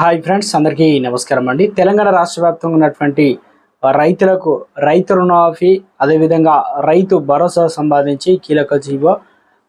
Hi friends అందరికీ నమస్కారం అండి. తెలంగాణ రాష్ట్ర వ్యాప్తంగా ఉన్నటువంటి రైతులకు రైతు రుణమాఫీ అదేవిధంగా రైతు భరోసా సంబంధించి కీలక జీవో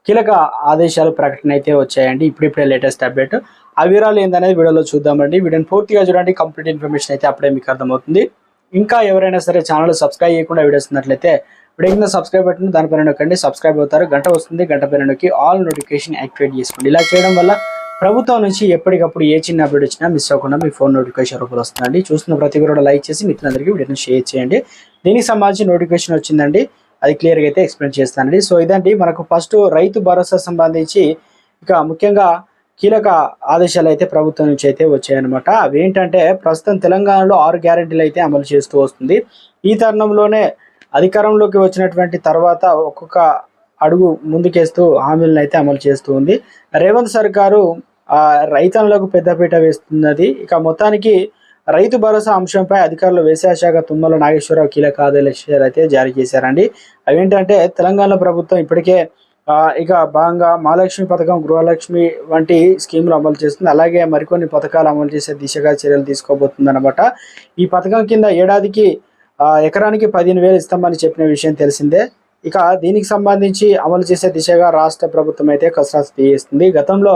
కీలక ఆదేశాలు ప్రకటన అయితే వచ్చాయండి. ఇప్పుడిప్పుడే లేటెస్ట్ అప్డేట్. ఆ వివరాలు ఏందనేది వీడియోలో చూద్దామండి. వీడియోని పూర్తిగా చూడండి. కంప్లీట్ ఇన్ఫర్మేషన్ అయితే అప్పుడే మీకు అర్థమవుతుంది. ఇంకా ఎవరైనా సరే ఛానల్ సబ్స్క్రైబ్ చేయకుండా వీడియోస్ ఉన్నట్లయితే వీడియో కింద సబ్స్క్రైబ్ బటన్ దానిపైన నొక్కండి. సబ్స్క్రైబ్ అవుతారు గంట వస్తుంది. గంట పైన నొక్కి ఆల్ నోటిఫికేషన్ యాక్టివేట్ చేసుకోండి. ఇలా చేయడం వల్ల ప్రభుత్వం నుంచి ఎప్పటికప్పుడు ఏ చిన్న అప్డేట్ వచ్చినా మిస్ అవ్వకుండా మీ ఫోన్ నోటిఫికేషన్ రూపంలో వస్తుందండి. చూస్తున్న ప్రతి కూడా లైక్ చేసి మిత్రులందరికీ వీడియోని షేర్ చేయండి. దీనికి సంబంధించి నోటిఫికేషన్ వచ్చిందండి. అది క్లియర్గా అయితే ఎక్స్ప్లెయిన్ చేస్తానండి. సో ఇదండి మనకు ఫస్ట్ రైతు భరోసా సంబంధించి ఇక ముఖ్యంగా కీలక ఆదేశాలు అయితే ప్రభుత్వం నుంచి అయితే వచ్చాయన్నమాట. అవి ఏంటంటే ప్రస్తుతం తెలంగాణలో ఆరు గ్యారెంటీలు అయితే అమలు చేస్తూ వస్తుంది. ఈ తరుణంలోనే అధికారంలోకి వచ్చినటువంటి తర్వాత ఒక్కొక్క అడుగు ముందుకేస్తూ హామీలను అయితే అమలు చేస్తూ ఉంది. రేవంత్ సర్కారు రైతులకు పెద్దపీట వేస్తున్నది. ఇక మొత్తానికి రైతు భరోసా అంశంపై అధికారులు వ్యవసాయ శాఖ తుమ్మల నాగేశ్వరరావు కీలక ఆదేశాలు అయితే జారీ చేశారండి. అవేంటంటే తెలంగాణ ప్రభుత్వం ఇప్పటికే ఇక భాగంగా మహాలక్ష్మి పథకం గృహలక్ష్మి వంటి స్కీములు అమలు చేస్తుంది. అలాగే మరికొన్ని పథకాలు అమలు చేసే దిశగా చర్యలు తీసుకోబోతుంది అనమాట ఈ పథకం కింద ఏడాదికి ఎకరానికి పదిహేను వేలు ఇస్తామని చెప్పిన విషయం తెలిసిందే. ఇక దీనికి సంబంధించి అమలు చేసే దిశగా రాష్ట్ర ప్రభుత్వం అయితే కసరత్తు చేస్తుంది. గతంలో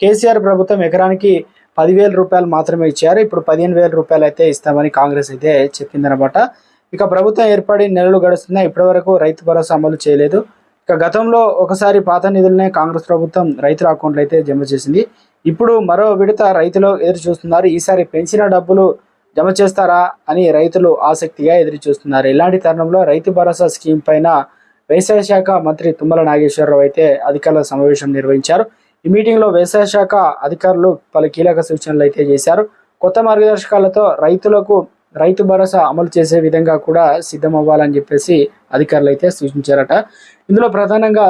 కేసీఆర్ ప్రభుత్వం ఎకరానికి పదివేల రూపాయలు మాత్రమే ఇచ్చారు. ఇప్పుడు పదిహేను వేల రూపాయలు అయితే ఇస్తామని కాంగ్రెస్ అయితే చెప్పిందనమాట ఇక ప్రభుత్వం ఏర్పడి నెలలు గడుస్తున్నా ఇప్పటివరకు రైతు భరోసా అమలు చేయలేదు. ఇక గతంలో ఒకసారి పాత నిధులనే కాంగ్రెస్ ప్రభుత్వం రైతుల అకౌంట్లో అయితే జమ చేసింది. ఇప్పుడు మరో విడత రైతులు ఎదురు చూస్తున్నారు. ఈసారి పెంచిన డబ్బులు జమ చేస్తారా అని రైతులు ఆసక్తిగా ఎదురు చూస్తున్నారు. ఇలాంటి తరుణంలో రైతు భరోసా స్కీమ్ పైన వ్యవసాయ శాఖ మంత్రి తుమ్మల నాగేశ్వరరావు అయితే అధికారుల సమావేశం నిర్వహించారు. ఈ మీటింగ్లో వ్యవసాయ శాఖ అధికారులు పలు కీలక సూచనలు అయితే చేశారు. కొత్త మార్గదర్శకాలతో రైతులకు రైతు భరోసా అమలు చేసే విధంగా కూడా సిద్ధమవ్వాలని చెప్పేసి అధికారులు అయితే సూచించారట. ఇందులో ప్రధానంగా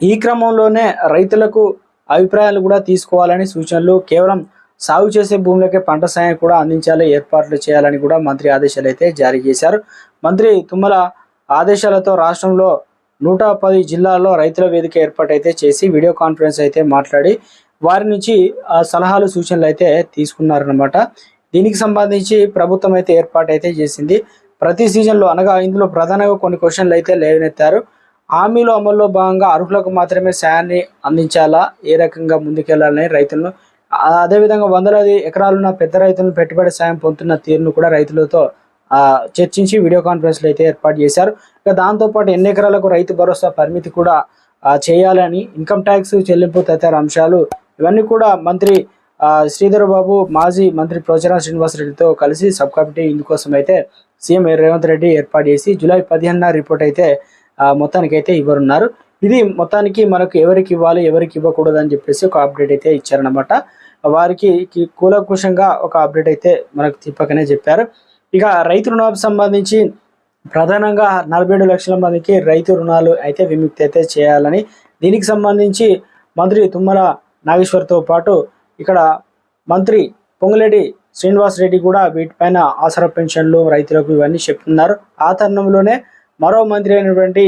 ఈ క్రమంలోనే రైతులకు అభిప్రాయాలు కూడా తీసుకోవాలని సూచనలు కేవలం సాగు చేసే భూములకే పంట సాయం కూడా అందించాలి ఏర్పాట్లు చేయాలని కూడా మంత్రి ఆదేశాలు అయితే జారీ చేశారు. మంత్రి తుమ్మల ఆదేశాలతో రాష్ట్రంలో నూట పది జిల్లాల్లో రైతుల వేదిక ఏర్పాటైతే చేసి వీడియో కాన్ఫరెన్స్ అయితే మాట్లాడి వారి నుంచి ఆ సలహాలు సూచనలు అయితే తీసుకున్నారనమాట దీనికి సంబంధించి ప్రభుత్వం అయితే ఏర్పాటైతే చేసింది. ప్రతి సీజన్లో అనగా ఇందులో ప్రధానంగా కొన్ని క్వశ్చన్లు అయితే లేవనెత్తారు. హామీలో అమల్లో భాగంగా అర్హులకు మాత్రమే సాయాన్ని అందించాలా? ఏ రకంగా ముందుకెళ్ళాలని రైతులను అదేవిధంగా వందలాది ఎకరాలున్న పెద్ద రైతులను పెట్టుబడి సాయం పొందుతున్న తీరును కూడా రైతులతో చర్చించి వీడియో కాన్ఫరెన్స్లు అయితే ఏర్పాటు చేశారు. ఇక దాంతోపాటు ఎన్ని ఎకరాలకు రైతు భరోసా పరిమితి కూడా చేయాలని ఇన్కమ్ ట్యాక్స్ చెల్లింపు తదితర అంశాలు ఇవన్నీ కూడా మంత్రి శ్రీధర్ బాబు మాజీ మంత్రి ప్రోచరా శ్రీనివాసరెడ్డితో కలిసి సబ్ కమిటీ ఇందుకోసం అయితే సీఎం రేవంత్ రెడ్డి ఏర్పాటు చేసి జూలై పదిహేనున రిపోర్ట్ అయితే మొత్తానికి అయితే ఇవ్వనున్నారు. ఇది మొత్తానికి మనకు ఎవరికి ఇవ్వాలి ఎవరికి ఇవ్వకూడదు అని చెప్పేసి ఒక అప్డేట్ అయితే ఇచ్చారనమాట వారికి కి- ఒక అప్డేట్ అయితే మనకు తిప్పకనే చెప్పారు. ఇక రైతు రుణాలకు సంబంధించి ప్రధానంగా నలభై ఏడు లక్షల మందికి రైతు రుణాలు అయితే విముక్తి అయితే చేయాలని దీనికి సంబంధించి మంత్రి తుమ్మల నాగేశ్వర్తో పాటు ఇక్కడ మంత్రి పొంగులేటి శ్రీనివాస్ రెడ్డి కూడా వీటిపైన ఆసరా పెన్షన్లు రైతులకు ఇవన్నీ చెప్తున్నారు. ఆ తరుణంలోనే మరో మంత్రి అయినటువంటి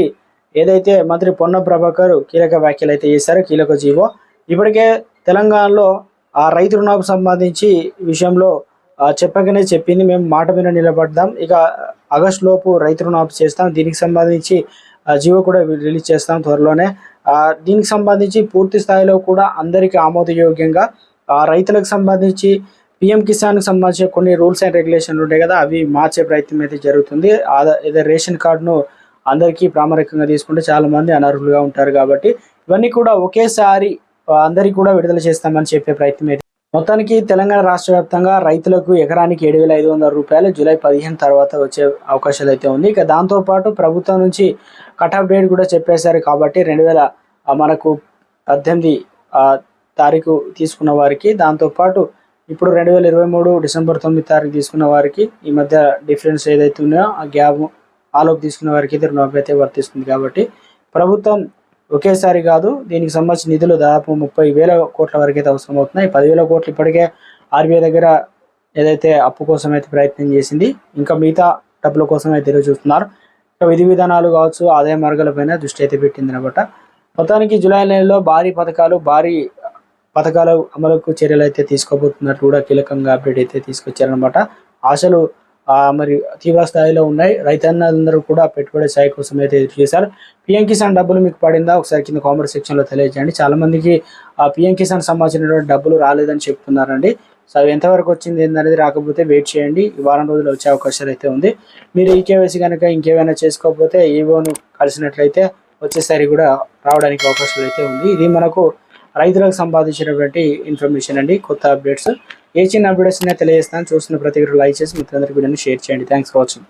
ఏదైతే మంత్రి పొన్న ప్రభాకర్ కీలక వ్యాఖ్యలు అయితే చేశారో కీలక జీవో ఇప్పటికే తెలంగాణలో ఆ రైతు రుణాలకు సంబంధించి విషయంలో ఆ, చెప్పింది మేము మాట మీద నిలబడదాం ఇక ఆగస్ట్ లోపు రైతు రుణాలు చేస్తాం. దీనికి సంబంధించి జీవో కూడా రిలీజ్ చేస్తాం త్వరలోనే. దీనికి సంబంధించి పూర్తి స్థాయిలో కూడా అందరికీ ఆమోదయోగ్యంగా ఆ, రైతులకు సంబంధించి పిఎం కిసాన్కి సంబంధించిన కొన్ని రూల్స్ అండ్ రెగ్యులేషన్లు ఉంటాయి కదా అవి మార్చే ప్రయత్నం అయితే జరుగుతుంది. ఏదో రేషన్ కార్డును అందరికీ ప్రామాణికంగా తీసుకుంటే చాలా మంది అనర్హులుగా ఉంటారు కాబట్టి ఇవన్నీ కూడా ఒకేసారి అందరికీ కూడా విడుదల చేస్తామని చెప్పే ప్రయత్నం మొత్తానికి తెలంగాణ రాష్ట్ర వ్యాప్తంగా రైతులకు ఎకరానికి ఏడు వేల ఐదు వందల రూపాయలు జూలై పదిహేను తర్వాత వచ్చే అవకాశాలు అయితే ఉంది. ఇక దాంతోపాటు ప్రభుత్వం నుంచి కట్ డేట్ కూడా చెప్పేశారు కాబట్టి రెండు వేల మనకు పద్దెనిమిది తారీఖు తీసుకున్న వారికి దాంతోపాటు ఇప్పుడు రెండు వేల ఇరవై మూడు డిసెంబర్ తొమ్మిది తారీఖు తీసుకున్న వారికి ఈ మధ్య డిఫరెన్స్ ఏదైతే ఉన్నాయో ఆ గ్యాప్ ఆలోపు తీసుకున్న వారికి అయితే రుణమాఫీ అయితే వర్తిస్తుంది కాబట్టి ప్రభుత్వం ఒకేసారి కాదు దీనికి సంబంధించిన నిధులు దాదాపు ముప్పై వేల కోట్ల వరకు అయితే అవసరం అవుతున్నాయి పదివేల కోట్లు ఇప్పటికే ఆర్బీఐ దగ్గర ఏదైతే అప్పు కోసం అయితే ప్రయత్నం చేసింది ఇంకా మిగతా డబ్బుల కోసం అయితే ఎదురు చూస్తున్నారు. ఇంకా విధి విధానాలు కావచ్చు ఆదాయ మార్గాలపైన దృష్టి అయితే పెట్టింది అనమాట మొత్తానికి జూలై నెలలో భారీ పథకాలు భారీ పథకాల అమలుకు చర్యలు అయితే తీసుకోబోతున్నట్టు కూడా కీలకంగా అప్డేట్ అయితే తీసుకొచ్చారనమాట ఆశలు మరి తీవ్ర స్థాయిలో ఉన్నాయి. రైతన్నలందరూ కూడా పెట్టుబడి సాయి కోసం అయితే ఎదురు చేశారు. పిఎం కిసాన్ డబ్బులు మీకు పడిందా? ఒకసారి కింద కామెంట్ సెక్షన్లో తెలియజేయండి. చాలా మందికి ఆ పిఎం కిసాన్ సంబంధించినటువంటి డబ్బులు రాలేదని చెప్తున్నారండి. సో అవి ఎంతవరకు వచ్చింది ఏంటనేది రాకపోతే వెయిట్ చేయండి. ఈ వారం రోజులు వచ్చే అవకాశాలు అయితే ఉంది. మీరు ఈ కేవైసీ కనుక ఇంకేమైనా చేసుకోకపోతే ఈవోను కలిసినట్లయితే వచ్చేసారి కూడా రావడానికి అవకాశాలు అయితే ఉంది. ఇది మనకు రైతులకు సంపాదించినటువంటి ఇన్ఫర్మేషన్ అండి. కొత్త అప్డేట్స్. ఏ చిన్న అప్డేట్స్ తెలియజేస్తాను. చూస్తున్న ప్రతి ఒక్కరు లైక్ చేసి మిత్రులందరికీ వీడియోని షేర్ చేయండి. Thanks for watching